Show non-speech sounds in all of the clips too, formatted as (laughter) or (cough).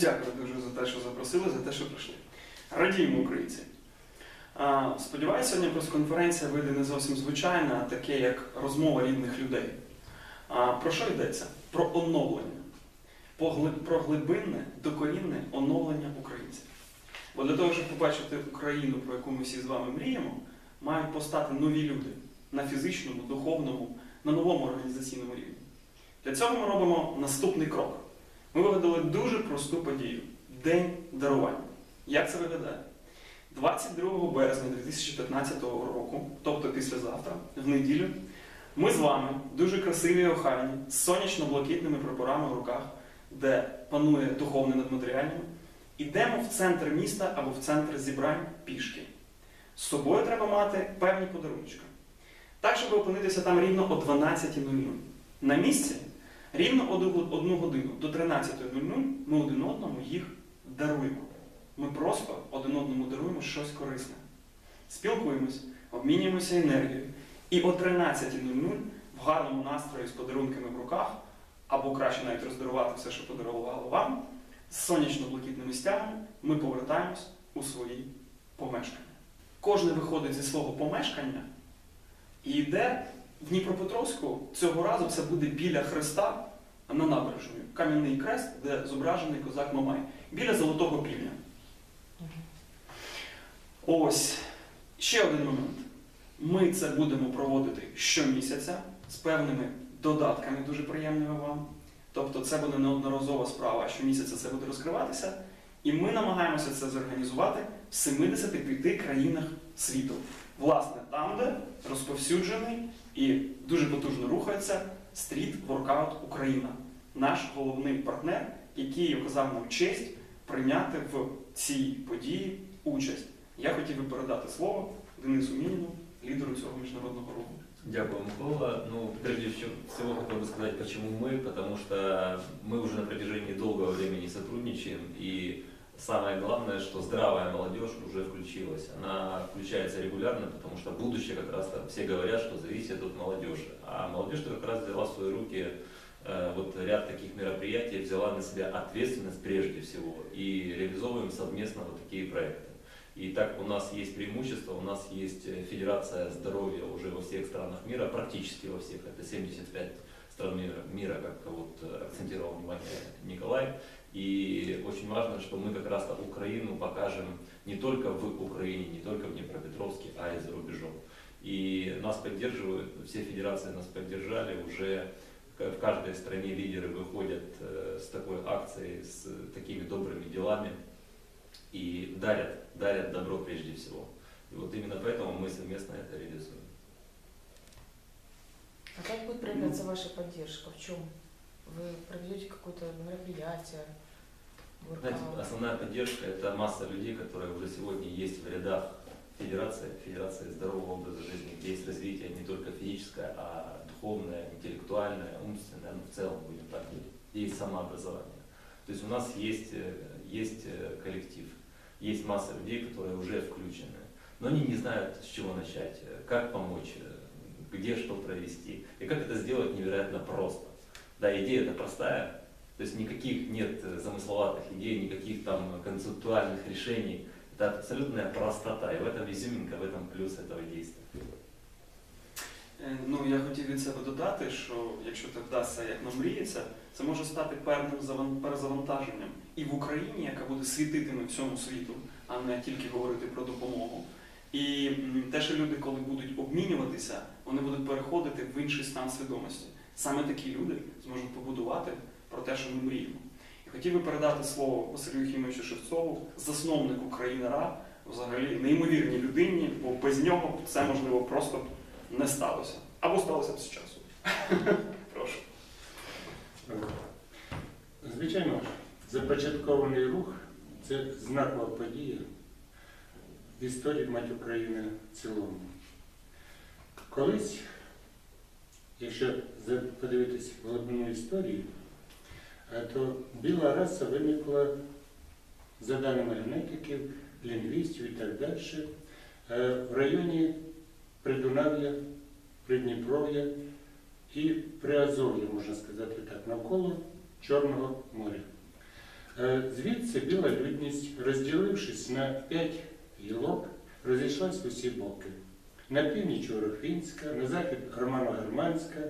Дякую дуже за те, що запросили, за те, що прийшли. Радіємо, українці. Сподіваюся, сьогодні прес-конференція вийде не зовсім звичайна, а таке, як розмова рідних людей. Про що йдеться? Про оновлення. Про глибинне, докорінне оновлення українців. Бо для того, щоб побачити Україну, про яку ми всі з вами мріємо, мають постати нові люди на фізичному, духовному, на новому організаційному рівні. Для цього ми робимо наступний крок. Ми вигадали дуже просту подію День дарування. Як це виглядає? 22 березня 2015 року, тобто післязавтра, в неділю, ми з вами, дуже красиві і охайні, з сонячно-блакитними прапорами в руках, де панує духовне над матеріальним, ідемо в центр міста або в центр зібрань пішки. З собою треба мати певні подарунки. Так, щоб опинитися там рівно о 12.00. На місці рівно одну годину до 13.00 ми один одному їх даруємо. Ми просто один одному даруємо щось корисне. Спілкуємось, обмінюємося енергією. І о 13.00 в гарному настрої з подарунками в руках, або краще навіть роздарувати все, що подарувало вам, з сонячно-блакитними стягами ми повертаємось у свої помешкання. Кожен виходить зі свого помешкання і йде в Дніпропетровську цього разу це буде біля Христа на набережній. Кам'яний крест, де зображений козак Мамай, біля Золотого півня. Ось ще один момент. Ми це будемо проводити щомісяця з певними додатками, дуже приємними вам. Тобто це буде неодноразова справа, щомісяця це буде розкриватися. І ми намагаємося це зорганізувати в 75 країнах світу Власне, там, де розповсюджений і дуже потужно рухається стріт Воркаут Україна, наш головний партнер, який оказав нам честь прийняти в цій події участь. Я хотів би передати слово Денису Мініну, лідеру цього міжнародного руху. Дякую, Микола. Ну, прежде всего хотел бы сказать, почему мы, потому что мы уже на протяжении долгого времени сотрудничаем, и самое главное, что здравая молодежь уже включилась. Она включается регулярно, потому что будущее как раз все говорят, что зависит от молодежи. А молодежь как раз взяла в свои руки э, вот ряд таких мероприятий, взяла на себя ответственность прежде всего, и реализовываем совместно вот такие проекты. И так у нас есть преимущество, у нас есть э, Федерация здоровья уже во всех странах мира, практически во всех, это 75 стран мира, мира как вот э, акцентировал внимание Николай. И очень важно, что мы как раз Украину покажем не только в Украине, не только в Днепропетровске, а и за рубежом. И нас поддерживают, все федерации нас поддержали, уже в каждой стране лидеры выходят э, с такой акцией, с такими добрыми делами и дарят, дарят добро прежде всего. И вот именно поэтому мы совместно это реализуем. А как будет проявляться ваша поддержка? В чем? Вы проведете какое-то мероприятие? Знаете, основная поддержка – это масса людей, которые уже сегодня есть в рядах Федерации, Федерации здорового образа жизни, где есть развитие не только физическое, а духовное, интеллектуальное, умственное, ну, в целом, будем так говорить, есть самообразование. То есть у нас есть, э, есть э, коллектив, есть масса людей, которые уже включены, но они не знают, с чего начать, э, как помочь, где что провести, и как это сделать невероятно просто. Да, идея это простая, то есть никаких нет э, замысловатых идей, никаких там концептуальных решений. Это абсолютная простота, и в этом изюминка, в этом плюс этого действия. Е, Ну, я хотів від себе додати, що якщо це вдасться, як нам мріється, це може стати певним заван- перезавантаженням і в Україні, яка буде світитиме всьому світу, а не тільки говорити про допомогу. І м, те, що люди, коли будуть обмінюватися, вони будуть переходити в інший стан свідомості. Саме такі люди зможуть побудувати про те, що ми мріємо. І хотів би передати слово Василю Єхімовичу Шевцову, засновнику країни РА, взагалі неймовірній людині, бо без нього це можливо просто не сталося. Або сталося б з часу. (laughs) Прошу. Звичайно, започаткований рух це знакова подія в історії мать України в цілому. Колись, якщо подивитися в глибину історії, то біла раса виникла за даними генетиків, лінгвістів і так далі, е, в районі Придунав'я, Придніпров'я і Приазов'я, можна сказати так, навколо Чорного моря. Е, Звідси біла людність, розділившись на п'ять гілок, розійшлась усі боки. На північ Орохвінська, на захід Романо-Германська,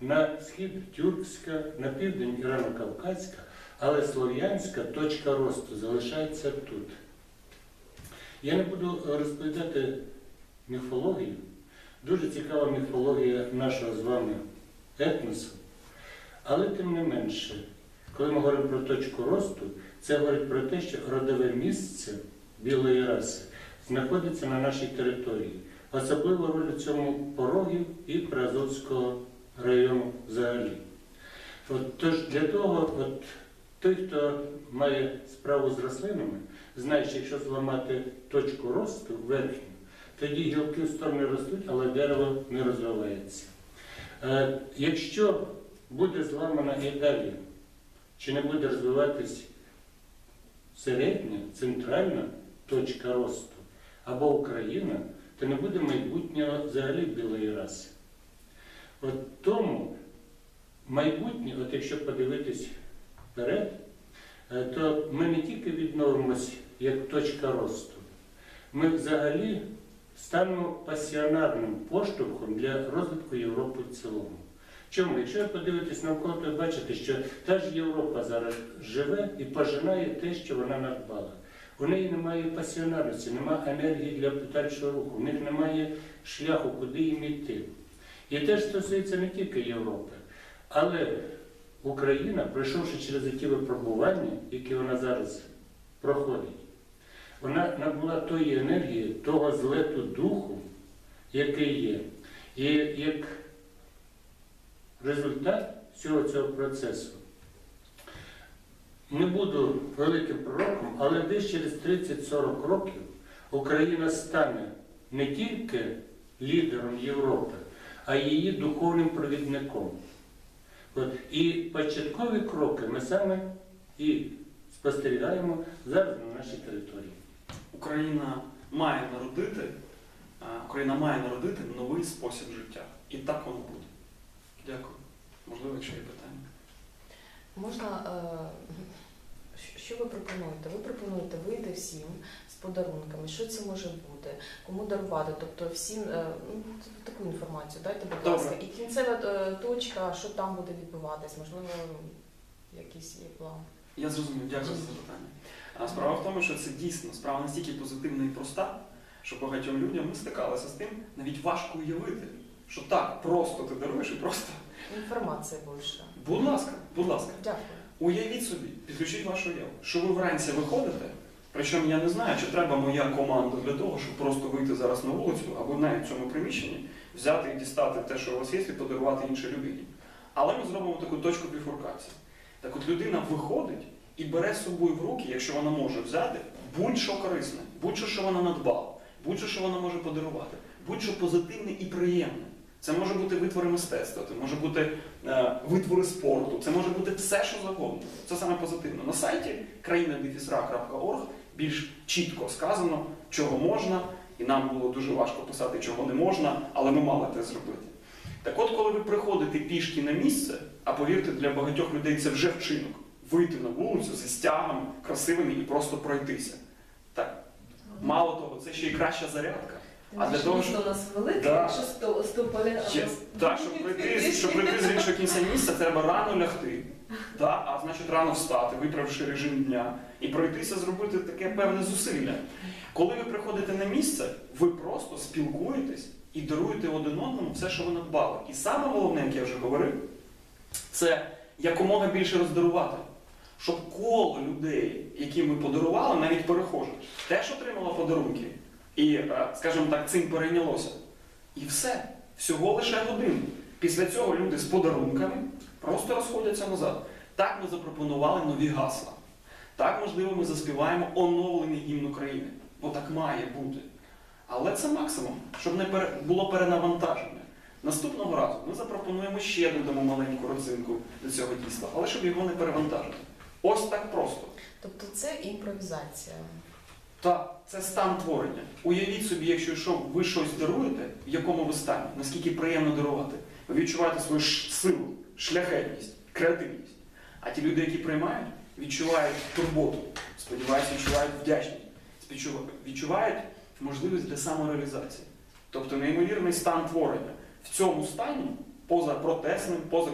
на схід Тюркська, на південь Ірано-Кавказька, але слов'янська точка росту залишається тут. Я не буду розповідати міфологію. Дуже цікава міфологія нашого з вами етносу. Але тим не менше, коли ми говоримо про точку росту, це говорить про те, що родове місце білої раси знаходиться на нашій території. Особливо роль у цьому порогів і Приазовського району взагалі. От, тож для того, от, той, хто має справу з рослинами, знає, що якщо зламати точку росту верхню, тоді гілки в сторони ростуть, але дерево не розвивається. Е, якщо буде зламана і далі, чи не буде розвиватись середня, центральна точка росту або Україна, то не буде майбутнього взагалі білої раси. От тому майбутнє, от якщо подивитись вперед, е, то ми не тільки відновимось як точка росту, ми взагалі станемо пасіонарним поштовхом для розвитку Європи в цілому. Чому? Якщо ви подивитесь навколо, то ви бачите, що та ж Європа зараз живе і пожинає те, що вона надбала. У неї немає пасіонарності, немає енергії для подальшого руху, у них немає шляху, куди їм йти. І теж стосується не тільки Європи, але Україна, пройшовши через ті випробування, які вона зараз проходить, вона набула тої енергії, того злету духу, який є. І як результат всього цього процесу. Не буду великим пророком, але десь через 30-40 років Україна стане не тільки лідером Європи, а її духовним провідником. От. І початкові кроки ми саме і спостерігаємо зараз на нашій території. Україна має народити, Україна має народити новий спосіб життя. І так воно буде. Дякую. Можливо, якщо є питання. Можна, е, що ви пропонуєте? Ви пропонуєте вийти всім подарунками. Що це може бути? Кому дарувати? Тобто всім е, ну, таку інформацію дайте, будь ласка. І кінцева е, точка, що там буде відбуватись? Можливо, якийсь є план. Я зрозумів, дякую за запитання. А справа в тому, що це дійсно справа настільки позитивна і проста, що багатьом людям ми стикалися з тим, навіть важко уявити, що так просто ти даруєш і просто. Інформація більше. Будь ласка, будь ласка, Дякую. уявіть собі, підключіть вашу уяву, що ви вранці виходите, причому я не знаю, чи треба моя команда для того, щоб просто вийти зараз на вулицю або навіть в цьому приміщенні, взяти і дістати те, що у вас є, і подарувати іншій людині. Але ми зробимо таку точку біфуркації. Так от людина виходить і бере з собою в руки, якщо вона може взяти, будь-що корисне, будь-що, що вона надбала, будь-що, що вона може подарувати, будь-що позитивне і приємне. Це може бути витвори мистецтва, це може бути е, витвори спорту, це може бути все, що завгодно. Це саме позитивно. На сайті країна.org більш чітко сказано, чого можна, і нам було дуже важко писати, чого не можна, але ми мали це зробити. Так от, коли ви приходите пішки на місце, а повірте, для багатьох людей це вже вчинок, вийти на вулицю зі стягами красивими і просто пройтися. Так, мало того, це ще й краща зарядка. А для того, щоб- нас велике, Да. якщо. Ще, так, щоб прийти, щоб прийти з іншого кінця місця, треба рано лягти. А значить рано встати, виправивши режим дня, і пройтися, зробити таке певне зусилля. Коли ви приходите на місце, ви просто спілкуєтесь і даруєте один одному все, що ви надбали. І саме головне, як я вже говорив, це якомога більше роздарувати. Щоб коло людей, які ми подарували, навіть перехожих, теж отримало подарунки. І, е, скажімо так, цим перейнялося. І все. Всього лише годину. Після цього люди з подарунками просто розходяться назад. Так ми запропонували нові гасла. Так, можливо, ми заспіваємо оновлений гімн України. Бо так має бути. Але це максимум, щоб не було перенавантаження. Наступного разу ми запропонуємо ще додамо маленьку родзинку до цього дійства, але щоб його не перевантажити. Ось так просто. Тобто це імпровізація. Так, це стан творення. Уявіть собі, якщо що, ви щось даруєте, в якому ви стані, наскільки приємно дарувати. Ви відчуваєте свою силу, шляхетність, креативність. А ті люди, які приймають, відчувають турботу, сподіваюся, відчувають вдячність, відчувають можливість для самореалізації. Тобто неймовірний стан творення. В цьому стані, поза протесним, поза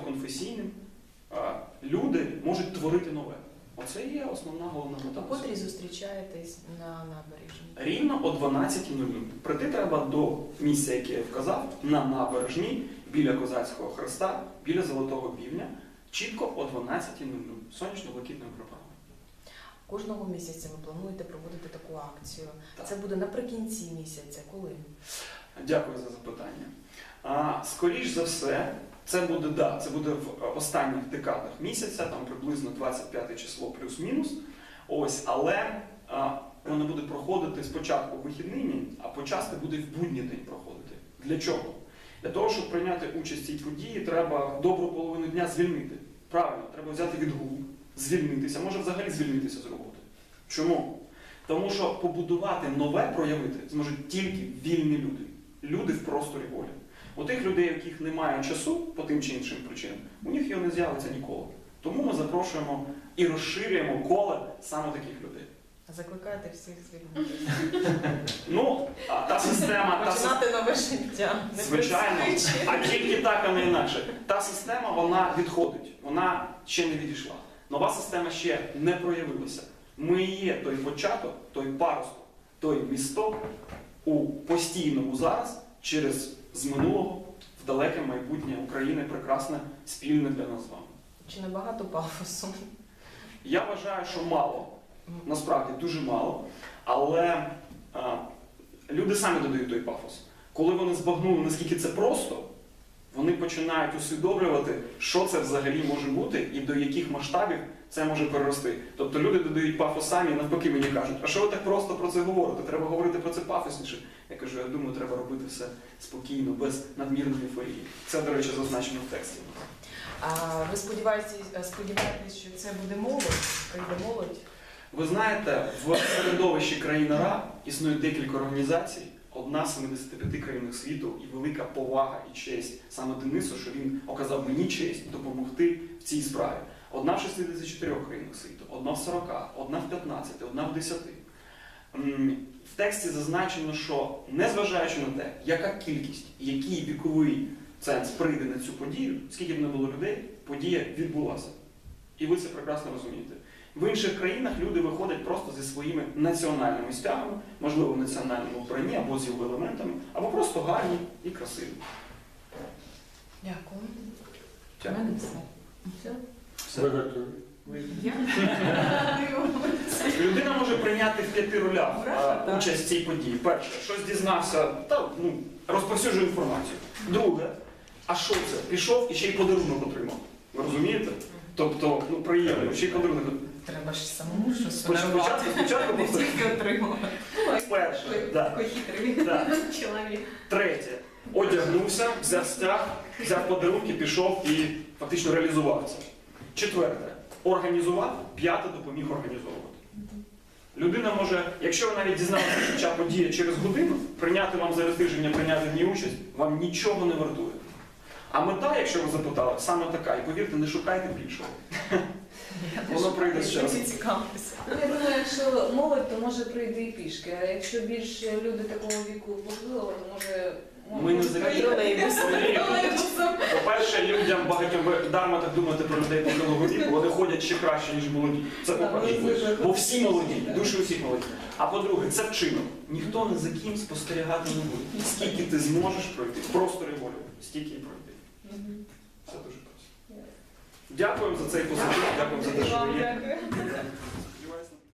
люди можуть творити нове. Оце є основна головна мета. котрій зустрічаєтесь на набережній? Рівно о 12.00. Прийти треба до місця, яке я вказав, на набережній, біля козацького хреста, біля Золотого Півня, чітко о 12.00. Сонячно-блакитною прапором. Кожного місяця ви плануєте проводити таку акцію. Так. Це буде наприкінці місяця. Коли? Дякую за запитання. А, скоріш за все, це буде да, це буде в е, останніх декадах місяця, там приблизно 25 число плюс-мінус. Ось, але а, воно буде проходити спочатку в вихідний день, а почасти буде в будній день проходити. Для чого? Для того, щоб прийняти участь в цій події, треба добру половину дня звільнити. Правильно, треба взяти відгул, звільнитися, може взагалі звільнитися з роботи. Чому? Тому що побудувати нове проявити зможуть тільки вільні люди. Люди в просторі волі. У тих людей, у яких немає часу по тим чи іншим причинам, у них його не з'явиться ніколи. Тому ми запрошуємо і розширюємо коле саме таких людей. Закликаєте всіх звільнитися. (laughs) Ну, а та система. Починати нове життя. Звичайно, а тільки так, а не інакше. Та система вона відходить, вона ще не відійшла. Нова система ще не проявилася. Ми є той початок, той паросток, той місток у постійному зараз через з минулого в далеке майбутнє України прекрасне, спільне для нас з вами. Чи не багато пафосу? Я вважаю, що мало. Насправді дуже мало. Але а, люди самі додають той пафос. Коли вони збагнули, наскільки це просто, вони починають усвідомлювати, що це взагалі може бути і до яких масштабів це може перерости. Тобто люди додають пафос самі, навпаки мені кажуть, а що ви так просто про це говорите? Треба говорити про це пафосніше. Я кажу, я думаю, треба робити все спокійно, без надмірної ейфорії. Це, до речі, зазначено в тексті. А ви сподіваєтесь, сподіваєтесь, що це буде молодь? Прийде молодь? Ви знаєте, в середовищі країни РА існує декілька організацій. Одна з 75 країн світу і велика повага і честь саме Денису, що він оказав мені честь допомогти в цій справі. Одна в 64 країнах світу, одна в 40, одна в 15, одна в 10. В тексті зазначено, що незважаючи на те, яка кількість, який віковий ценз прийде на цю подію, скільки б не було людей, подія відбулася. І ви це прекрасно розумієте. В інших країнах люди виходять просто зі своїми національними стягами, можливо, в національному вбранні або з його елементами, або просто гарні і красиві. Дякую. У мене все. Все? Все. Ви? Я? Людина може прийняти в п'яти ролях а, так. участь в цій події. Перше, щось дізнався, та ну, розповсюджує інформацію. Друге, а що це? Пішов і ще й подарунок отримав. Ви розумієте? Тобто, ну приємно, ще й подарунок. Треба ж самому щось Спочатку, подарувати. спочатку Не повторюю. тільки отримувати. Перше, да. Хитрий Да. (laughs) чоловік. Третє. Одягнувся, взяв стяг, взяв подарунки, пішов і фактично реалізував це. Четверте. Організував, п'яте допоміг організовувати. Людина може, якщо ви навіть дізналися, що ця подія через годину, прийняти вам зараз тиждень, прийняти в ній участь, вам нічого не вартує. А мета, якщо ви запитали, саме така, і повірте, не шукайте більшого. Воно прийде з часом. Я думаю, якщо молодь, то може прийде і пішки. А якщо більш люди такого віку похилого, то може Ми не. По-перше, людям багатьом дарма так думаєте про людей похилого віку, вони ходять ще краще, ніж молоді. Це по-перше. Бо всі молоді, душі усіх молоді. А по-друге, це вчинок. Ніхто не за ким спостерігати не буде. Скільки ти зможеш пройти, в просторі волі, стільки і пройти. Це дуже просто. Дякуємо за цей позитив, дякуємо за те, що ви є.